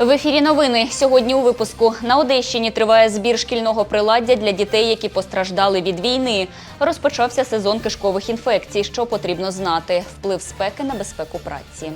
В ефірі новини сьогодні у випуску на Одещині триває збір шкільного приладдя для дітей, які постраждали від війни. Розпочався сезон кишкових інфекцій. Що потрібно знати? Вплив спеки на безпеку праці.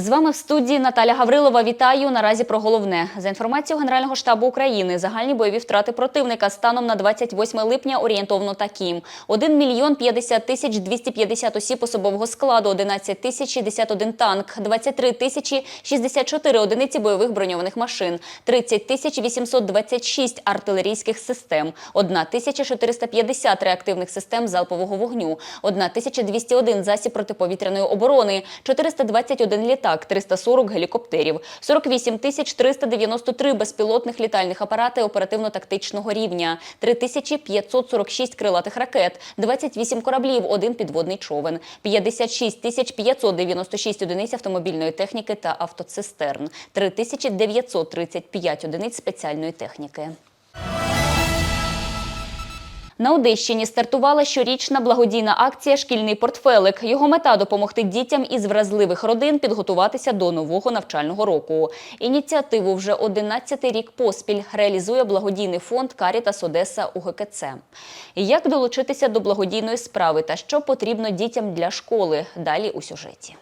З вами в студії Наталя Гаврилова. Вітаю. Наразі про головне. За інформацією Генерального штабу України, загальні бойові втрати противника станом на 28 липня орієнтовно такі: 1 мільйон 50 тисяч 250 осіб особового складу, 11 тисяч 61 танк, 23 тисячі 64 одиниці бойових броньованих машин, 30 тисяч 826 артилерійських систем, 1 тисяча 450 реактивних систем залпового вогню, 1 тисяча 201 засіб протиповітряної оборони, 421 літак, 340 гелікоптерів, 48 тисяч 393 безпілотних літальних апарати оперативно-тактичного рівня, 3546 крилатих ракет, 28 кораблів, один підводний човен, 56 тисяч 596 одиниць автомобільної техніки та автоцистерн, 3935 одиниць спеціальної техніки. На Одещині стартувала щорічна благодійна акція Шкільний портфелик. Його мета допомогти дітям із вразливих родин підготуватися до нового навчального року. Ініціативу вже 11-й рік поспіль реалізує благодійний фонд Карітас Одеса УГКЦ. Як долучитися до благодійної справи та що потрібно дітям для школи? Далі у сюжеті.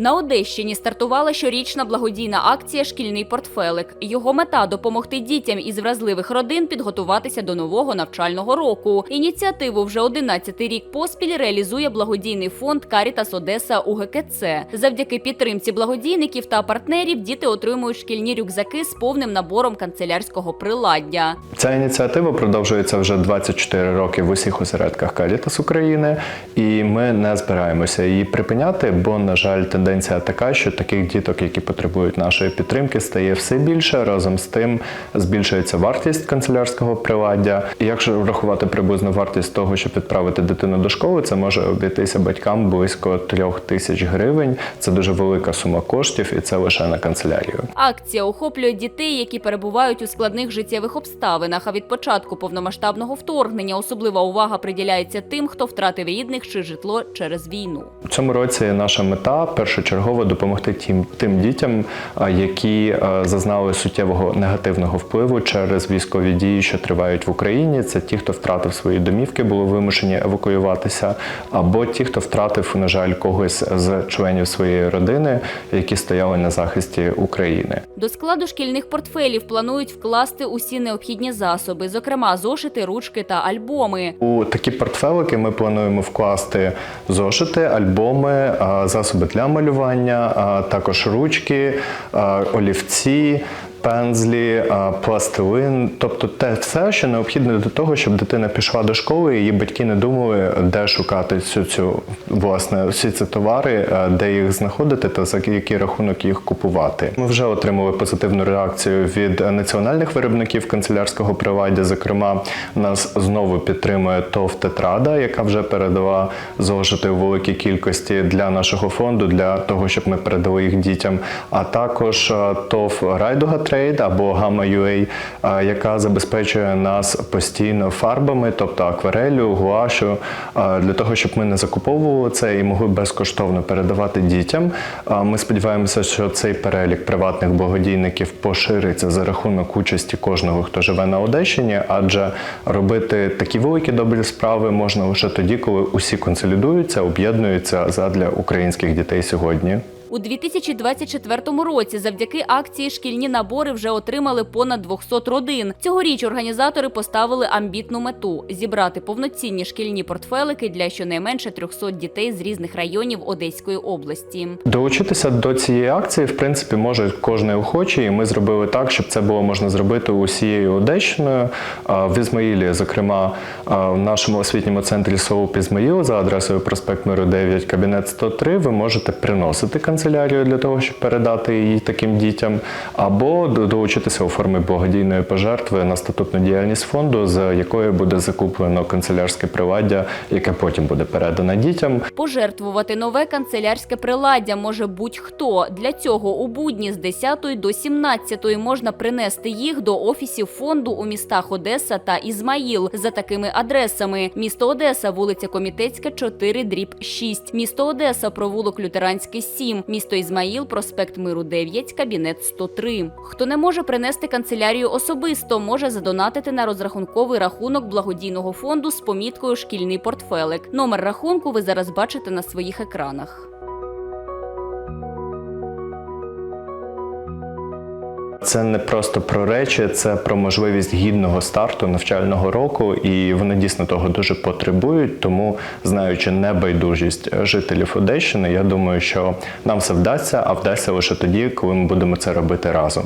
На Одещині стартувала щорічна благодійна акція Шкільний портфелик. Його мета допомогти дітям із вразливих родин підготуватися до нового навчального року. Ініціативу вже 11-й рік поспіль реалізує благодійний фонд Карітас Одеса УГКЦ. Завдяки підтримці благодійників та партнерів діти отримують шкільні рюкзаки з повним набором канцелярського приладдя. Ця ініціатива продовжується вже 24 роки в усіх осередках Карітас України, і ми не збираємося її припиняти, бо, на жаль, тенденція така, що таких діток, які потребують нашої підтримки, стає все більше. Разом з тим збільшується вартість канцелярського приладдя. І якщо врахувати приблизну вартість того, щоб відправити дитину до школи, це може обійтися батькам близько трьох тисяч гривень. Це дуже велика сума коштів, і це лише на канцелярію. Акція охоплює дітей, які перебувають у складних життєвих обставинах. А від початку повномасштабного вторгнення особлива увага приділяється тим, хто втратив рідних чи житло через війну. У цьому році наша мета першочергово допомогти тим, тим дітям, які зазнали суттєвого негативного впливу через військові дії, що тривають в Україні. Це ті, хто втратив свої домівки, були вимушені евакуюватися, або ті, хто втратив, на жаль, когось з членів своєї родини, які стояли на захисті України. До складу шкільних портфелів планують вкласти усі необхідні засоби, зокрема зошити, ручки та альбоми. У такі портфелики ми плануємо вкласти зошити, альбоми, засоби для малювання, а також ручки, олівці. Пензлі, пластилин, тобто те все, що необхідне для того, щоб дитина пішла до школи, і її батьки не думали, де шукати всю цю власне всі ці товари, де їх знаходити та за який рахунок їх купувати. Ми вже отримали позитивну реакцію від національних виробників канцелярського приладдя. Зокрема, нас знову підтримує ТОВ Тетрада, яка вже передала зошити у великій кількості для нашого фонду, для того, щоб ми передали їх дітям. А також ТОВ Райдуга Трейд або Gamma UA, яка забезпечує нас постійно фарбами, тобто акварелю, гуашу, для того, щоб ми не закуповували це і могли безкоштовно передавати дітям. Ми сподіваємося, що цей перелік приватних благодійників пошириться за рахунок участі кожного, хто живе на Одещині, адже робити такі великі добрі справи можна лише тоді, коли усі консолідуються, об'єднуються задля українських дітей сьогодні. У 2024 році завдяки акції шкільні набори вже отримали понад 200 родин. Цьогоріч організатори поставили амбітну мету зібрати повноцінні шкільні портфелики для щонайменше 300 дітей з різних районів Одеської області. Долучитися до цієї акції, в принципі, може кожен охочий. І ми зробили так, щоб це було можна зробити усією Одещиною. В Ізмаїлі, зокрема, в нашому освітньому центрі СОУП Ізмаїл за адресою проспект Миру 9, кабінет 103, ви можете приносити канцелярію канцелярію для того, щоб передати її таким дітям, або долучитися у формі благодійної пожертви на статутну діяльність фонду, за якою буде закуплено канцелярське приладдя, яке потім буде передано дітям. Пожертвувати нове канцелярське приладдя може будь-хто. Для цього у будні з 10 до 17 можна принести їх до офісів фонду у містах Одеса та Ізмаїл за такими адресами: місто Одеса, вулиця Комітетська, 4, дріб 6, місто Одеса, провулок Лютеранський 7, місто Ізмаїл, проспект Миру 9, кабінет 103. Хто не може принести канцелярію особисто, може задонатити на розрахунковий рахунок благодійного фонду з поміткою Шкільний портфелик. Номер рахунку ви зараз бачите на своїх екранах. Це не просто про речі, це про можливість гідного старту навчального року, і вони дійсно того дуже потребують. Тому, знаючи небайдужість жителів Одещини, я думаю, що нам все вдасться, а вдасться лише тоді, коли ми будемо це робити разом.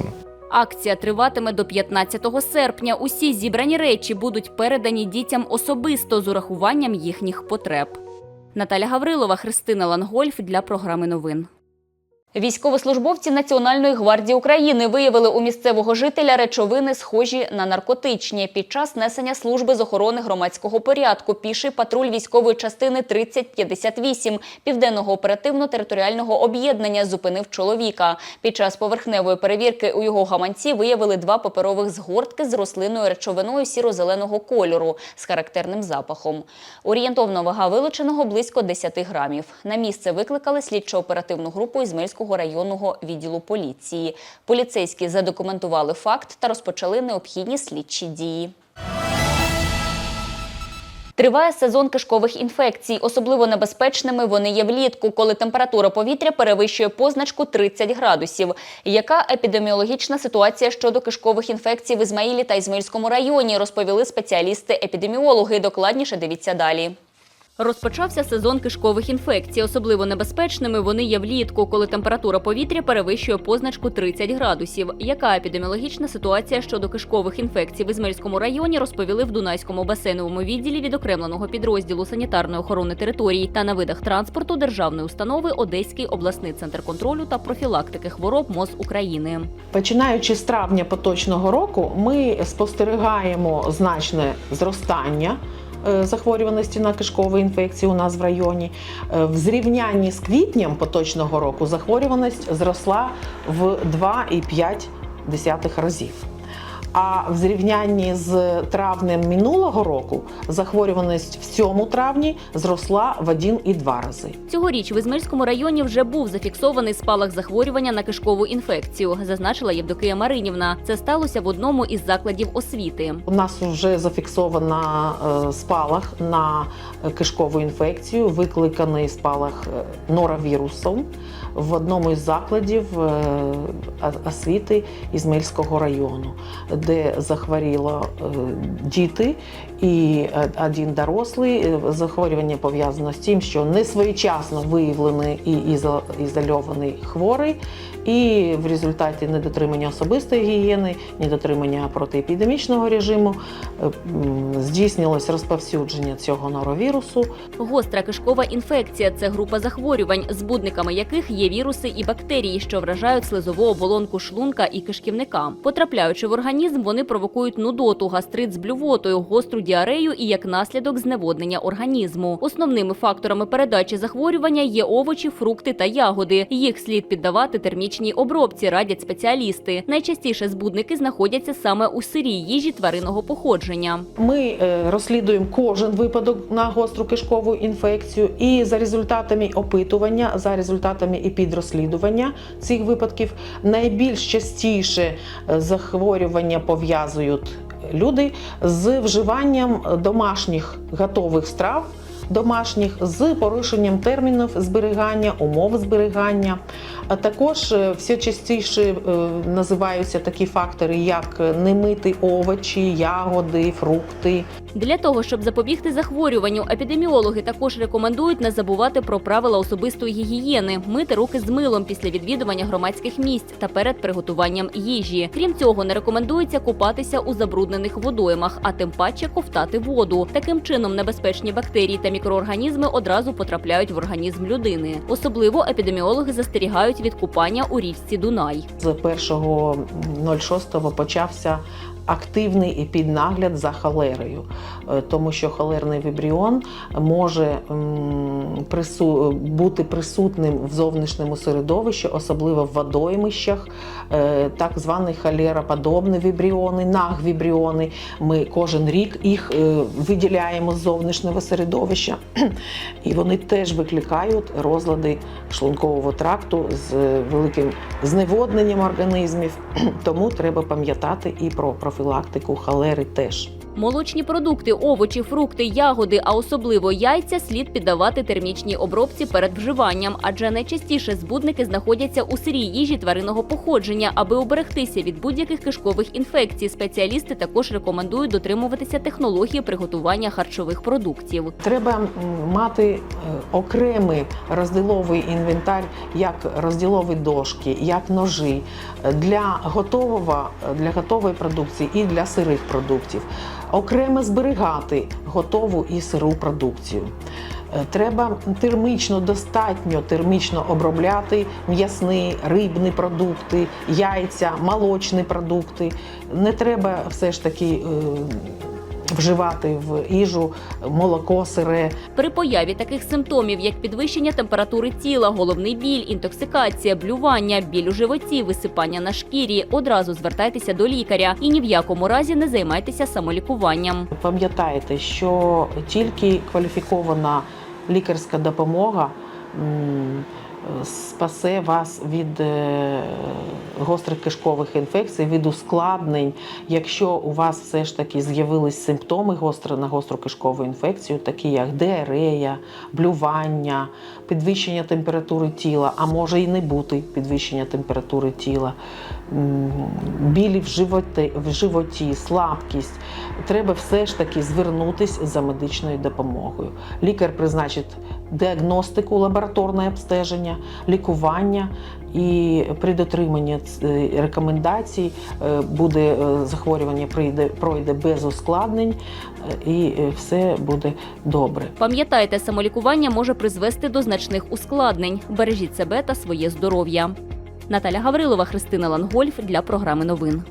Акція триватиме до 15 серпня. Усі зібрані речі будуть передані дітям особисто з урахуванням їхніх потреб. Наталя Гаврилова, Христина Лангольф для програми новин. Військовослужбовці Національної гвардії України виявили у місцевого жителя речовини, схожі на наркотичні. Під час несення служби з охорони громадського порядку піший патруль військової частини 3058 південного оперативно-територіального об'єднання зупинив чоловіка. Під час поверхневої перевірки у його гаманці виявили два паперових згортки з рослинною речовиною сіро-зеленого кольору з характерним запахом. Орієнтовна вага вилученого близько 10 грамів. На місце викликали слідчо-оперативну групу Ізмельського районного відділу поліції. Поліцейські задокументували факт та розпочали необхідні слідчі дії. Триває сезон кишкових інфекцій. Особливо небезпечними вони є влітку, коли температура повітря перевищує позначку 30 градусів. Яка епідеміологічна ситуація щодо кишкових інфекцій в Ізмаїлі та Ізмаїльському районі, розповіли спеціалісти-епідеміологи. Докладніше дивіться далі. Розпочався сезон кишкових інфекцій. Особливо небезпечними вони є влітку, коли температура повітря перевищує позначку 30 градусів. Яка епідеміологічна ситуація щодо кишкових інфекцій в Ізмельському районі розповіли в Дунайському басейновому відділі відокремленого підрозділу санітарної охорони територій та на видах транспорту державної установи Одеський обласний центр контролю та профілактики хвороб МОЗ України. Починаючи з травня поточного року, ми спостерігаємо значне зростання. Е, Захворюваності на кишкові інфекції у нас в районі Е, в зрівнянні з квітнем поточного року захворюваність зросла в 2,5 разів. А в зрівнянні з травнем минулого року захворюваність в цьому травні зросла в 1,2 рази. Цьогоріч в Ізмельському районі вже був зафіксований спалах захворювання на кишкову інфекцію, зазначила Євдокия Маринівна. Це сталося в одному із закладів освіти. У нас вже зафіксовано е, спалах на кишкову інфекцію, викликаний спалах е, норовірусом в одному із закладів е, освіти Ізмельського району, де захворіло е, діти і е, один дорослий. Захворювання пов'язано з тим, що не своєчасно виявлений і ізольований хворий, і в результаті недотримання особистої гігієни, недотримання протиепідемічного режиму здійснилось розповсюдження цього норовірусу. Гостра кишкова інфекція це група захворювань, збудниками яких є віруси і бактерії, що вражають слизову оболонку шлунка і кишківника. Потрапляючи в організм, вони провокують нудоту, гастрит з блювотою, гостру діарею і як наслідок зневоднення організму. Основними факторами передачі захворювання є овочі, фрукти та ягоди. Їх слід піддавати термічній обробці, радять спеціалісти. Найчастіше збудники знаходяться саме у сирій їжі тваринного походження. Ми е, розслідуємо кожен випадок на гостру кишкову інфекцію, і за результатами опитування, за результатами і підрозслідування цих випадків, найбільш частіше е, захворювання пов'язують люди з вживанням домашніх готових страв. Домашніх з порушенням термінів зберігання, умов зберігання. А також е, все частіше е, називаються такі фактори, як немиті овочі, ягоди, фрукти. Для того, щоб запобігти захворюванню, епідеміологи також рекомендують не забувати про правила особистої гігієни, мити руки з милом після відвідування громадських місць та перед приготуванням їжі. Крім цього, не рекомендується купатися у забруднених водоймах, а тим паче ковтати воду. Таким чином, небезпечні бактерії та мікроорганізми одразу потрапляють в організм людини. Особливо епідеміологи застерігають від купання у річці Дунай. З 1.06 почався активний епіднагляд за холерою, е, тому що холерний вібріон може бути присутним в зовнішньому середовищі, особливо в водоймищах, Е, так звані холероподобні вібріони, нагвібріони. Ми кожен рік їх е, виділяємо з зовнішнього середовища, і вони теж викликають розлади шлункового тракту з е, великим зневодненням організмів. Тому треба пам'ятати і про профілактику халери теж. Молочні продукти, овочі, фрукти, ягоди, а особливо яйця слід піддавати термічній обробці перед вживанням, адже найчастіше збудники знаходяться у сирій їжі тваринного походження. Аби оберегтися від будь-яких кишкових інфекцій, спеціалісти також рекомендують дотримуватися технології приготування харчових продуктів. Треба мати е, окремий розділовий інвентар, як розділові дошки, як ножі е, для готового, для готової продукції і для сирих продуктів. Окремо зберігати готову і сиру продукцію. Е, Треба термічно, достатньо термічно обробляти м'ясні, рибні продукти, яйця, молочні продукти. Не треба все ж таки е, вживати в їжу молоко сире. При появі таких симптомів, як підвищення температури тіла, головний біль, інтоксикація, блювання, біль у животі, висипання на шкірі, одразу звертайтеся до лікаря і ні в якому разі не займайтеся самолікуванням. Пам'ятайте, що тільки кваліфікована лікарська допомога спасе вас від е, гострих кишкових інфекцій, від ускладнень. Якщо у вас все ж таки з'явились симптоми гостро на гостру кишкову інфекцію, такі як диарея, блювання, підвищення температури тіла, а може і не бути підвищення температури тіла, білі в животі, в животі, слабкість, треба все ж таки звернутися за медичною допомогою. Лікар призначить діагностику, лабораторне обстеження, лікування і при дотриманні рекомендацій е, буде е, захворювання прийде, пройде без ускладнень е, і е, все буде добре. Пам'ятайте, самолікування може призвести до значних ускладнень. Бережіть себе та своє здоров'я. Наталя Гаврилова, Христина Лангольф для програми новин.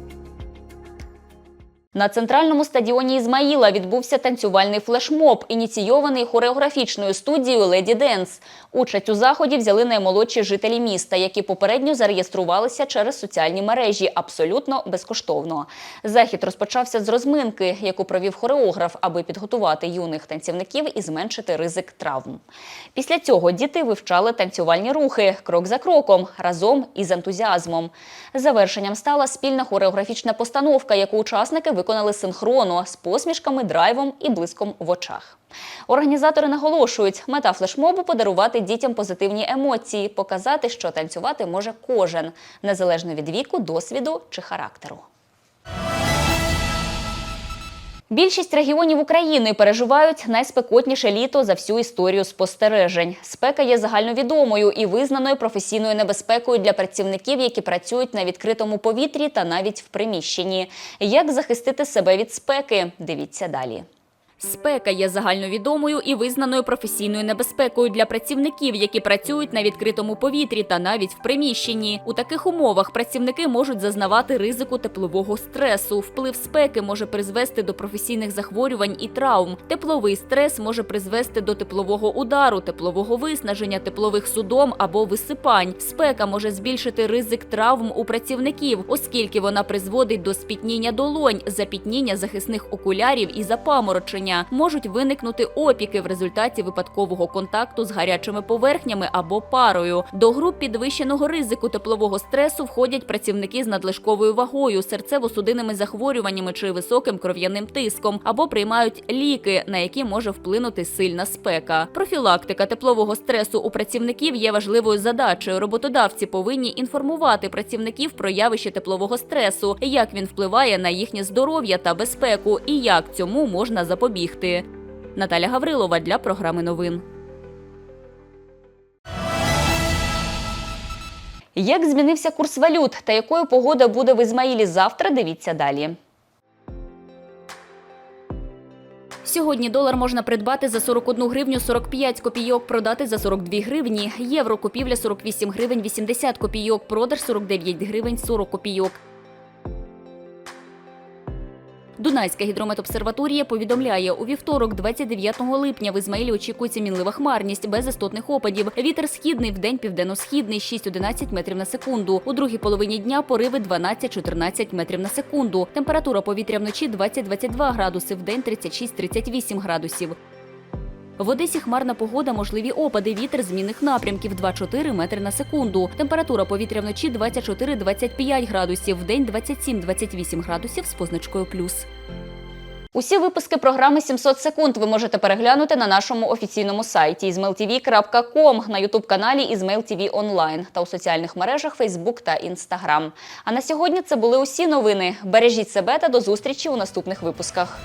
На центральному стадіоні Ізмаїла відбувся танцювальний флешмоб, ініційований хореографічною студією Леді Денс. Участь у заході взяли наймолодші жителі міста, які попередньо зареєструвалися через соціальні мережі абсолютно безкоштовно. Захід розпочався з розминки, яку провів хореограф, аби підготувати юних танцівників і зменшити ризик травм. Після цього діти вивчали танцювальні рухи крок за кроком, разом і з ентузіазмом. Завершенням стала спільна хореографічна постановка, яку учасники виконали синхронно з посмішками, драйвом і блиском в очах. Організатори наголошують, мета флешмобу подарувати дітям позитивні емоції, показати, що танцювати може кожен, незалежно від віку, досвіду чи характеру. Більшість регіонів України переживають найспекотніше літо за всю історію спостережень. Спека є загальновідомою і визнаною професійною небезпекою для працівників, які працюють на відкритому повітрі та навіть в приміщенні. Як захистити себе від спеки? Дивіться далі. Спека є загальновідомою і визнаною професійною небезпекою для працівників, які працюють на відкритому повітрі та навіть в приміщенні. У таких умовах працівники можуть зазнавати ризику теплового стресу. Вплив спеки може призвести до професійних захворювань і травм. Тепловий стрес може призвести до теплового удару, теплового виснаження, теплових судом або висипань. Спека може збільшити ризик травм у працівників, оскільки вона призводить до спітніння долонь, запітніння захисних окулярів і запаморочення. Можуть виникнути опіки в результаті випадкового контакту з гарячими поверхнями або парою. До груп підвищеного ризику теплового стресу входять працівники з надлишковою вагою, серцево-судинними захворюваннями чи високим кров'яним тиском, або приймають ліки, на які може вплинути сильна спека. Профілактика теплового стресу у працівників є важливою задачею. Роботодавці повинні інформувати працівників про явище теплового стресу, як він впливає на їхнє здоров'я та безпеку, і як цьому можна запобігти. Наталя Гаврилова для програми новин. Як змінився курс валют та якою погода буде в Ізмаїлі завтра? Дивіться далі. Сьогодні долар можна придбати за 41 гривню 45 копійок, продати за 42 гривні. Євро купівля 48 гривень 80 копійок, продаж 49 гривень 40 копійок. Дунайська гідрометобсерваторія повідомляє, у вівторок, 29 липня, в Ізмаїлі очікується мінлива хмарність без істотних опадів. Вітер східний в день південно-східний 6-11 метрів на секунду. У другій половині дня пориви 12-14 метрів на секунду. Температура повітря вночі 20-22 градуси, в день 36-38 градусів. В Одесі хмарна погода, можливі опади, вітер змінних напрямків 2-4 метри на секунду. Температура повітря вночі 24-25 градусів, в день 27-28 градусів з позначкою плюс. Усі випуски програми 700 секунд ви можете переглянути на нашому офіційному сайті izmailtv.com, на ютуб-каналі Ізмейл ТВ онлайн та у соціальних мережах Facebook та Instagram. А на сьогодні це були усі новини. Бережіть себе та до зустрічі у наступних випусках.